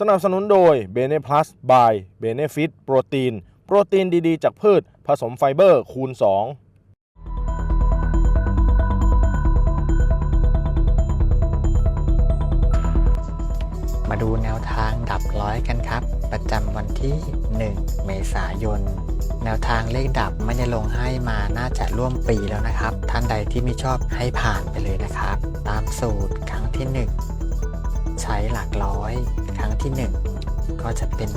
สนับสนุนโดย b e n e Plus by Benefit โปรตีน โปรตีนดีๆ จากพืช ผสมไฟเบอร์คูณ 2 มาดูแนวทางดับร้อยกันครับ ประจำวันที่ 1 เมษายน แนวทางเลขดับไม่ได้ลงให้มาน่าจะร่วมปีแล้วนะครับ ท่านใดที่ไม่ชอบให้ผ่านไปเลยนะครับ ตามสูตรครั้งที่ 1 ใช้หลักร้อย ครั้งที่ 1 ก็จะเป็น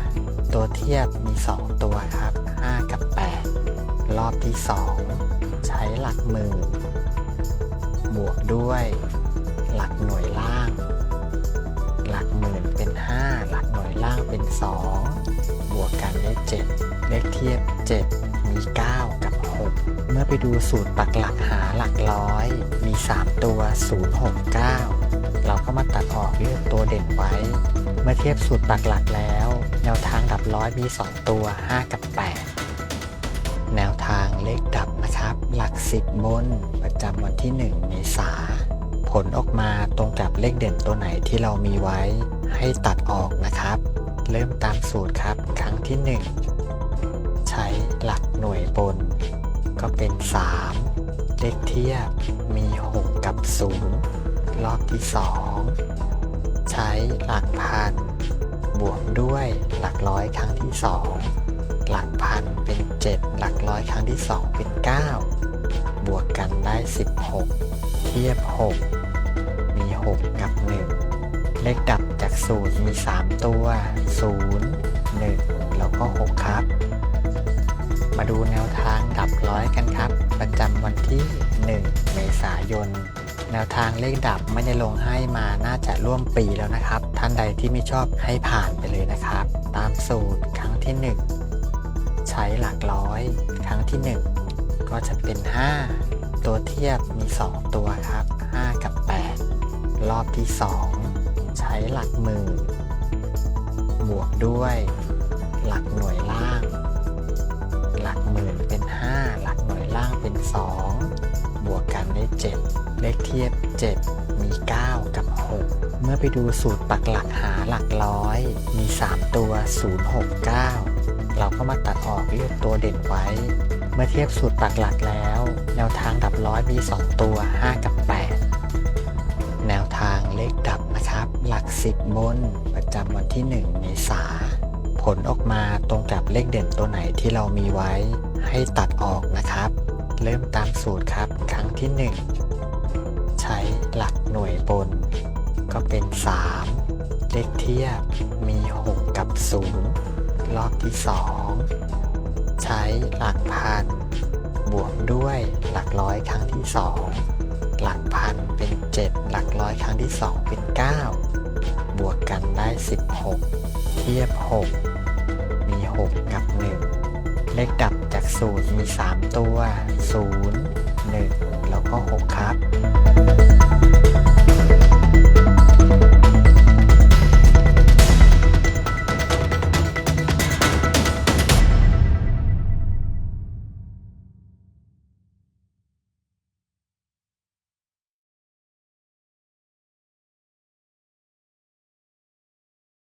5 ตัวเทียบมี 2 ตัวครับ 5 กับ 8 รอบที่ 2 ใช้หลักหมื่นบวกด้วย หลักหน่วยล่าง หลักหมื่นเป็น 5 หลักหน่วยล่างเป็น 2 บวกกันได้ 7 เลขเทียบ 7 มี 9 กับ 6 เมื่อไปดูสูตรปักหลักหาหลักร้อย มี 3 ตัว 0 6 9 เราก็มาตัดออกเลือกตัวเด่นไว้ เมื่อเทียบสูตรปักหลักแล้ว แนวทางดับร้อยมี 2 ตัว 5 กับ 8 แนวทางเลขดับนะครับ หลัก 10 บน ประจำวันที่ 1 เมษาผลออกมาตรงกับเลขเด่นตัวไหนที่เรามีไว้ ให้ตัดออกนะครับ เริ่มตามสูตรครับ ครั้งที่ 1 ใช้หลักหน่วยบน ก็เป็น 3 เลขเทียบมี 6 กับ 0 รอบที่ 2 ใช้หลักพัน บวกด้วยหลักร้อยครั้งที่ 2 หลักพันเป็น 7 หลักร้อยครั้งที่ 2 เป็น 9 บวกกันได้ 16 เทียบ 6 มี 6 กับ 1 เลขดับจากสูตรมี 3 ตัว 0 1 แล้วก็ 6 ครับ มาดูแนวทางดับร้อยกันครับ ประจำวันที่ 1 เมษายน แนวทางเลขดับไม่ได้ลงให้มาน่าจะร่วมปีแล้วนะครับ ท่านใดที่ไม่ชอบให้ผ่านไปเลยนะครับ ตามสูตรครั้งที่ 1 ใช้หลักร้อย ครั้งที่ 1 ก็จะเป็น 5 ตัวเทียบมี 2 ตัวครับ 5 กับ 8 รอบที่ 2 ใช้หลักหมื่นบวกด้วย หลักหน่วยล่าง หลักหมื่นเป็น 5 หลักหน่วยล่างเป็น 2 เลขเทียบ 7 มี 9 กับ 6 เมื่อไปดูสูตรปักหลักหาหลักร้อย มี 3 ตัว 0 6 9 เราก็มาตัดออกเลือกตัวเด่นไว้ เมื่อเทียบสูตรปักหลักแล้ว แนวทางดับร้อยมี 2 ตัว 5 กับ 8 แนวทางเลขดับนะครับ หลัก 10 บน ประจำวันที่ 1 เมษาผลออกมาตรงกับเลขเด่นตัวไหนที่เรามีไว้ ให้ตัดออกนะครับ เริ่มตามสูตรครับ ครั้งที่ 1 หลักหน่วยบน ก็เป็น 3 เลขเทียบมี 6 กับ 0 รอบที่ 2 ใช้หลักพัน บวกด้วยหลักร้อยครั้งที่ 2 หลักพันเป็น 7 หลักร้อยครั้งที่ 2 เป็น 9 บวกกันได้ 16 เทียบ 6 มี 6 กับ 1 เลขดับจากสูตรมี 3 ตัว 0 1 แล้วก็ 6 ครับ